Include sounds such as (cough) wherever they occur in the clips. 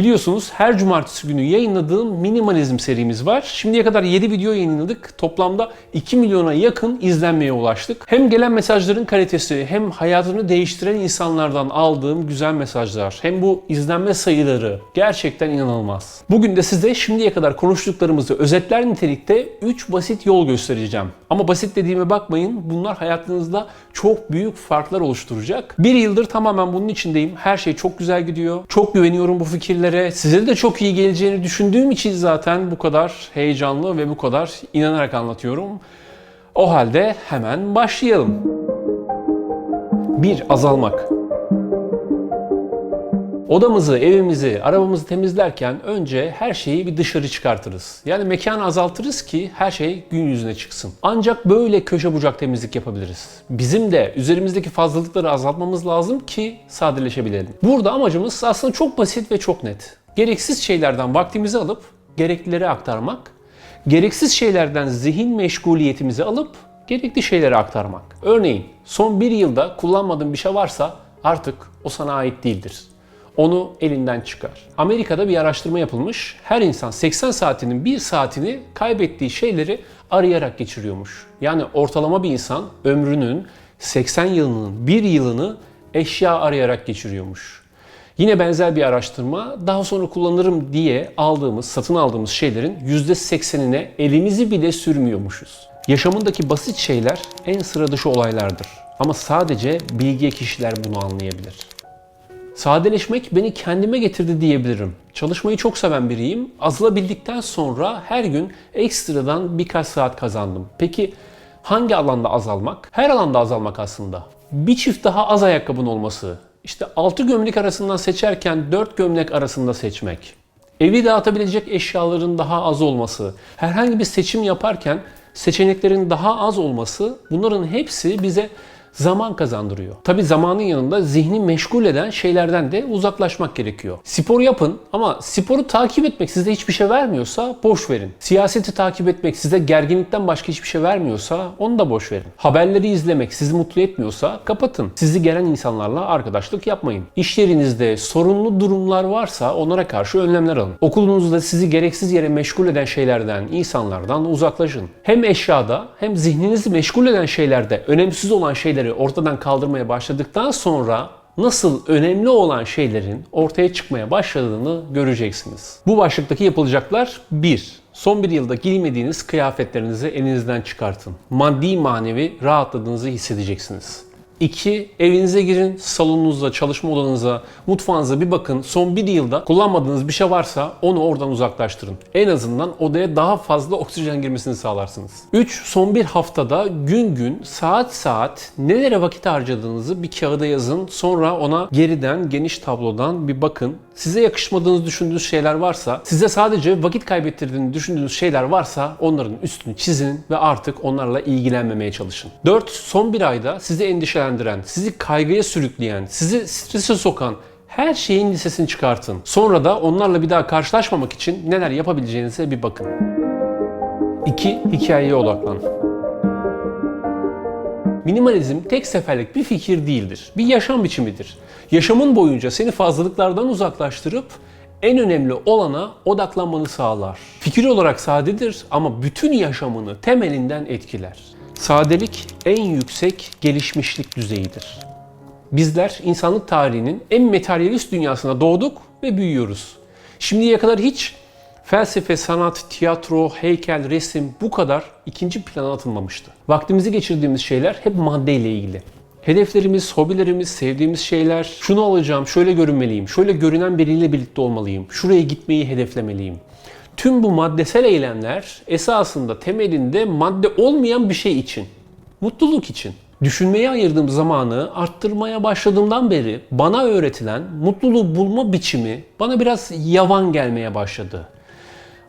Biliyorsunuz her cumartesi günü yayınladığım minimalizm serimiz var. Şimdiye kadar 7 video yayınladık. Toplamda 2 milyona yakın izlenmeye ulaştık. Hem gelen mesajların kalitesi hem hayatını değiştiren insanlardan aldığım güzel mesajlar hem bu izlenme sayıları gerçekten inanılmaz. Bugün de size şimdiye kadar konuştuklarımızı özetler nitelikte 3 basit yol göstereceğim. Ama basit dediğime bakmayın. Bunlar hayatınızda çok büyük farklar oluşturacak. Bir yıldır tamamen bunun içindeyim. Her şey çok güzel gidiyor. Çok güveniyorum bu fikirlere. Size de çok iyi geleceğini düşündüğüm için zaten bu kadar heyecanlı ve bu kadar inanarak anlatıyorum. O halde hemen başlayalım. 1. Azalmak. Odamızı, evimizi, arabamızı temizlerken önce her şeyi bir dışarı çıkartırız. Yani mekanı azaltırız ki her şey gün yüzüne çıksın. Ancak böyle köşe bucak temizlik yapabiliriz. Bizim de üzerimizdeki fazlalıkları azaltmamız lazım ki sadeleşebilelim. Burada amacımız aslında çok basit ve çok net. Gereksiz şeylerden vaktimizi alıp gereklileri aktarmak, gereksiz şeylerden zihin meşguliyetimizi alıp gerekli şeyleri aktarmak. Örneğin son bir yılda kullanmadığın bir şey varsa artık o sana ait değildir onu elinden çıkar. Amerika'da bir araştırma yapılmış. Her insan 80 saatinin 1 saatini kaybettiği şeyleri arayarak geçiriyormuş. Yani ortalama bir insan ömrünün 80 yılının 1 yılını eşya arayarak geçiriyormuş. Yine benzer bir araştırma daha sonra kullanırım diye aldığımız, satın aldığımız şeylerin %80'ine elimizi bile sürmüyormuşuz. Yaşamındaki basit şeyler en sıra dışı olaylardır. Ama sadece bilge kişiler bunu anlayabilir. Sadeleşmek beni kendime getirdi diyebilirim. Çalışmayı çok seven biriyim. Azalabildikten sonra her gün ekstradan birkaç saat kazandım. Peki hangi alanda azalmak? Her alanda azalmak aslında. Bir çift daha az ayakkabın olması. İşte 6 gömlek arasından seçerken 4 gömlek arasında seçmek. Evi dağıtabilecek eşyaların daha az olması. Herhangi bir seçim yaparken seçeneklerin daha az olması bunların hepsi bize zaman kazandırıyor. Tabi zamanın yanında zihni meşgul eden şeylerden de uzaklaşmak gerekiyor. Spor yapın ama sporu takip etmek size hiçbir şey vermiyorsa boş verin. Siyaseti takip etmek size gerginlikten başka hiçbir şey vermiyorsa onu da boş verin. Haberleri izlemek sizi mutlu etmiyorsa kapatın. Sizi gelen insanlarla arkadaşlık yapmayın. İş yerinizde sorunlu durumlar varsa onlara karşı önlemler alın. Okulunuzda sizi gereksiz yere meşgul eden şeylerden, insanlardan uzaklaşın. Hem eşyada hem zihninizi meşgul eden şeylerde önemsiz olan şeyleri ortadan kaldırmaya başladıktan sonra nasıl önemli olan şeylerin ortaya çıkmaya başladığını göreceksiniz. Bu başlıktaki yapılacaklar 1. Son bir yılda giymediğiniz kıyafetlerinizi elinizden çıkartın. Maddi manevi rahatladığınızı hissedeceksiniz. 2. Evinize girin, salonunuza, çalışma odanıza, mutfağınıza bir bakın. Son bir yılda kullanmadığınız bir şey varsa onu oradan uzaklaştırın. En azından odaya daha fazla oksijen girmesini sağlarsınız. 3. Son bir haftada gün gün, saat saat nelere vakit harcadığınızı bir kağıda yazın. Sonra ona geriden, geniş tablodan bir bakın. Size yakışmadığınızı düşündüğünüz şeyler varsa, size sadece vakit kaybettirdiğini düşündüğünüz şeyler varsa onların üstünü çizin ve artık onlarla ilgilenmemeye çalışın. 4. Son bir ayda sizi endişelendiren, sizi kaygıya sürükleyen, sizi strese sokan her şeyin listesini çıkartın. Sonra da onlarla bir daha karşılaşmamak için neler yapabileceğinize bir bakın. 2. Hikayeye odaklan. Minimalizm tek seferlik bir fikir değildir. Bir yaşam biçimidir. Yaşamın boyunca seni fazlalıklardan uzaklaştırıp en önemli olana odaklanmanı sağlar. Fikir olarak sadedir ama bütün yaşamını temelinden etkiler. Sadelik en yüksek gelişmişlik düzeyidir. Bizler insanlık tarihinin en materyalist dünyasına doğduk ve büyüyoruz. Şimdiye kadar hiç felsefe, sanat, tiyatro, heykel, resim bu kadar ikinci plana atılmamıştı. Vaktimizi geçirdiğimiz şeyler hep maddeyle ilgili. Hedeflerimiz, hobilerimiz, sevdiğimiz şeyler, şunu alacağım, şöyle görünmeliyim, şöyle görünen biriyle birlikte olmalıyım, şuraya gitmeyi hedeflemeliyim. Tüm bu maddesel eylemler esasında temelinde madde olmayan bir şey için, mutluluk için. Düşünmeye ayırdığım zamanı arttırmaya başladığımdan beri bana öğretilen mutluluğu bulma biçimi bana biraz yavan gelmeye başladı.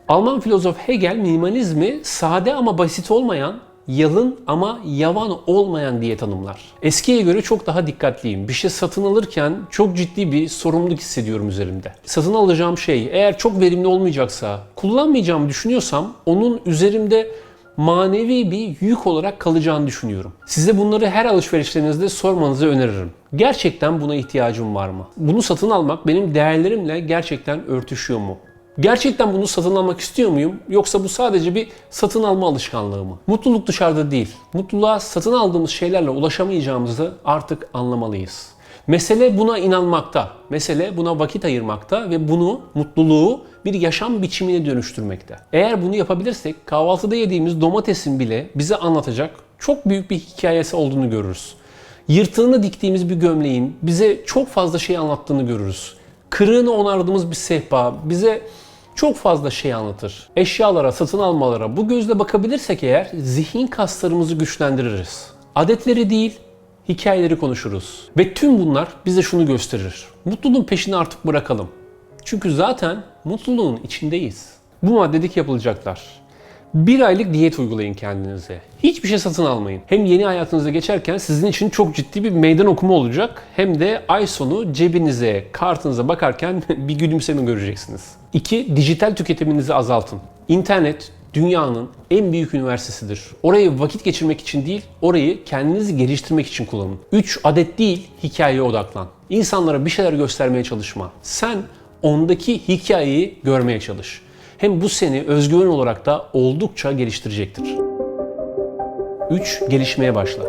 Alman filozof Hegel minimalizmi sade ama basit olmayan, yalın ama yavan olmayan diye tanımlar. Eskiye göre çok daha dikkatliyim. Bir şey satın alırken çok ciddi bir sorumluluk hissediyorum üzerimde. Satın alacağım şey eğer çok verimli olmayacaksa, kullanmayacağımı düşünüyorsam onun üzerimde manevi bir yük olarak kalacağını düşünüyorum. Size bunları her alışverişlerinizde sormanızı öneririm. Gerçekten buna ihtiyacım var mı? Bunu satın almak benim değerlerimle gerçekten örtüşüyor mu? Gerçekten bunu satın almak istiyor muyum? Yoksa bu sadece bir satın alma alışkanlığı mı? Mutluluk dışarıda değil. Mutluluğa satın aldığımız şeylerle ulaşamayacağımızı artık anlamalıyız. Mesele buna inanmakta. Mesele buna vakit ayırmakta ve bunu, mutluluğu bir yaşam biçimine dönüştürmekte. Eğer bunu yapabilirsek kahvaltıda yediğimiz domatesin bile bize anlatacak çok büyük bir hikayesi olduğunu görürüz. Yırtığını diktiğimiz bir gömleğin bize çok fazla şey anlattığını görürüz. Kırığını onardığımız bir sehpa bize çok fazla şey anlatır. Eşyalara, satın almalara bu gözle bakabilirsek eğer zihin kaslarımızı güçlendiririz. Adetleri değil, hikayeleri konuşuruz. Ve tüm bunlar bize şunu gösterir. Mutluluğun peşini artık bırakalım. Çünkü zaten mutluluğun içindeyiz. Bu maddedeki yapılacaklar. Bir aylık diyet uygulayın kendinize. Hiçbir şey satın almayın. Hem yeni hayatınıza geçerken sizin için çok ciddi bir meydan okuma olacak. Hem de ay sonu cebinize, kartınıza bakarken (laughs) bir gülümseme göreceksiniz. 2. Dijital tüketiminizi azaltın. İnternet dünyanın en büyük üniversitesidir. Orayı vakit geçirmek için değil, orayı kendinizi geliştirmek için kullanın. 3. Adet değil, hikayeye odaklan. İnsanlara bir şeyler göstermeye çalışma. Sen ondaki hikayeyi görmeye çalış. Hem bu seni özgüven olarak da oldukça geliştirecektir. 3. Gelişmeye başla.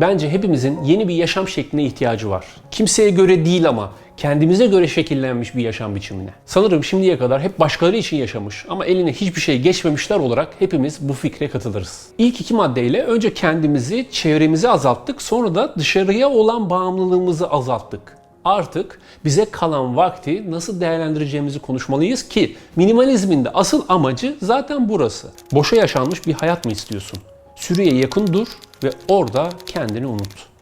Bence hepimizin yeni bir yaşam şekline ihtiyacı var. Kimseye göre değil ama kendimize göre şekillenmiş bir yaşam biçimine. Sanırım şimdiye kadar hep başkaları için yaşamış ama eline hiçbir şey geçmemişler olarak hepimiz bu fikre katılırız. İlk iki maddeyle önce kendimizi, çevremizi azalttık sonra da dışarıya olan bağımlılığımızı azalttık. Artık bize kalan vakti nasıl değerlendireceğimizi konuşmalıyız ki minimalizmin de asıl amacı zaten burası. Boşa yaşanmış bir hayat mı istiyorsun? Sürüye yakın dur ve orada kendini unut.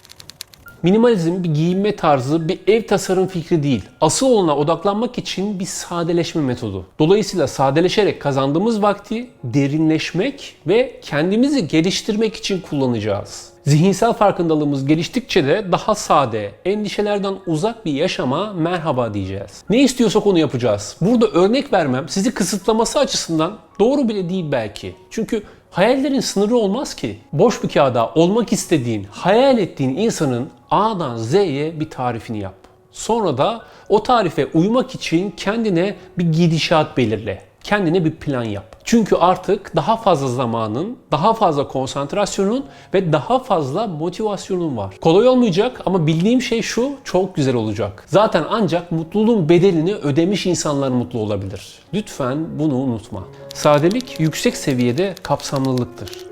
Minimalizm bir giyinme tarzı, bir ev tasarım fikri değil. Asıl olana odaklanmak için bir sadeleşme metodu. Dolayısıyla sadeleşerek kazandığımız vakti derinleşmek ve kendimizi geliştirmek için kullanacağız. Zihinsel farkındalığımız geliştikçe de daha sade, endişelerden uzak bir yaşama merhaba diyeceğiz. Ne istiyorsak onu yapacağız. Burada örnek vermem sizi kısıtlaması açısından doğru bile değil belki. Çünkü Hayallerin sınırı olmaz ki. Boş bir kağıda olmak istediğin, hayal ettiğin insanın A'dan Z'ye bir tarifini yap. Sonra da o tarife uymak için kendine bir gidişat belirle. Kendine bir plan yap. Çünkü artık daha fazla zamanın, daha fazla konsantrasyonun ve daha fazla motivasyonun var. Kolay olmayacak ama bildiğim şey şu, çok güzel olacak. Zaten ancak mutluluğun bedelini ödemiş insanlar mutlu olabilir. Lütfen bunu unutma. Sadelik yüksek seviyede kapsamlılıktır.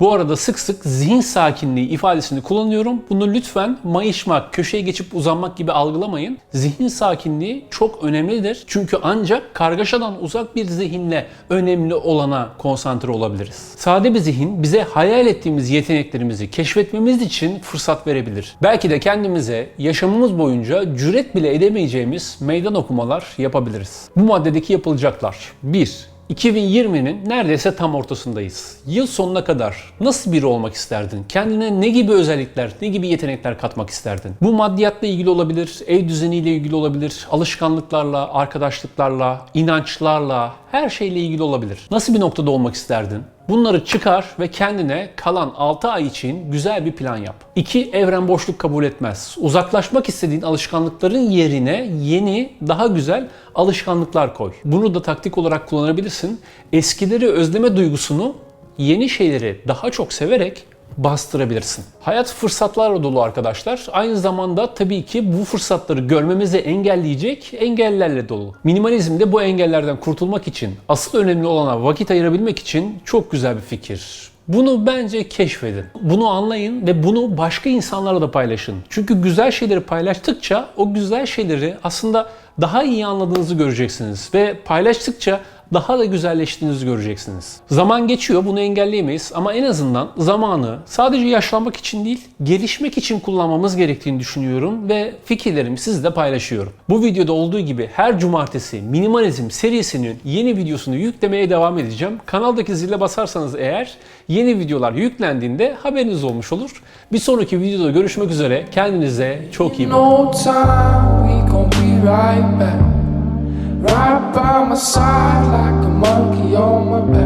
Bu arada sık sık zihin sakinliği ifadesini kullanıyorum. Bunu lütfen mayışmak, köşeye geçip uzanmak gibi algılamayın. Zihin sakinliği çok önemlidir. Çünkü ancak kargaşadan uzak bir zihinle önemli olana konsantre olabiliriz. Sade bir zihin bize hayal ettiğimiz yeteneklerimizi keşfetmemiz için fırsat verebilir. Belki de kendimize yaşamımız boyunca cüret bile edemeyeceğimiz meydan okumalar yapabiliriz. Bu maddedeki yapılacaklar. 1. 2020'nin neredeyse tam ortasındayız. Yıl sonuna kadar nasıl biri olmak isterdin? Kendine ne gibi özellikler, ne gibi yetenekler katmak isterdin? Bu maddiyatla ilgili olabilir, ev düzeniyle ilgili olabilir, alışkanlıklarla, arkadaşlıklarla, inançlarla, her şeyle ilgili olabilir. Nasıl bir noktada olmak isterdin? Bunları çıkar ve kendine kalan 6 ay için güzel bir plan yap. 2. Evren boşluk kabul etmez. Uzaklaşmak istediğin alışkanlıkların yerine yeni, daha güzel alışkanlıklar koy. Bunu da taktik olarak kullanabilirsin. Eskileri özleme duygusunu yeni şeyleri daha çok severek bastırabilirsin. Hayat fırsatlarla dolu arkadaşlar. Aynı zamanda tabii ki bu fırsatları görmemizi engelleyecek engellerle dolu. Minimalizm de bu engellerden kurtulmak için, asıl önemli olana vakit ayırabilmek için çok güzel bir fikir. Bunu bence keşfedin. Bunu anlayın ve bunu başka insanlarla da paylaşın. Çünkü güzel şeyleri paylaştıkça o güzel şeyleri aslında daha iyi anladığınızı göreceksiniz ve paylaştıkça daha da güzelleştiğinizi göreceksiniz. Zaman geçiyor bunu engelleyemeyiz ama en azından zamanı sadece yaşlanmak için değil gelişmek için kullanmamız gerektiğini düşünüyorum ve fikirlerimi sizle paylaşıyorum. Bu videoda olduğu gibi her cumartesi minimalizm serisinin yeni videosunu yüklemeye devam edeceğim. Kanaldaki zile basarsanız eğer yeni videolar yüklendiğinde haberiniz olmuş olur. Bir sonraki videoda görüşmek üzere. Kendinize çok iyi bakın. side like a monkey on my back.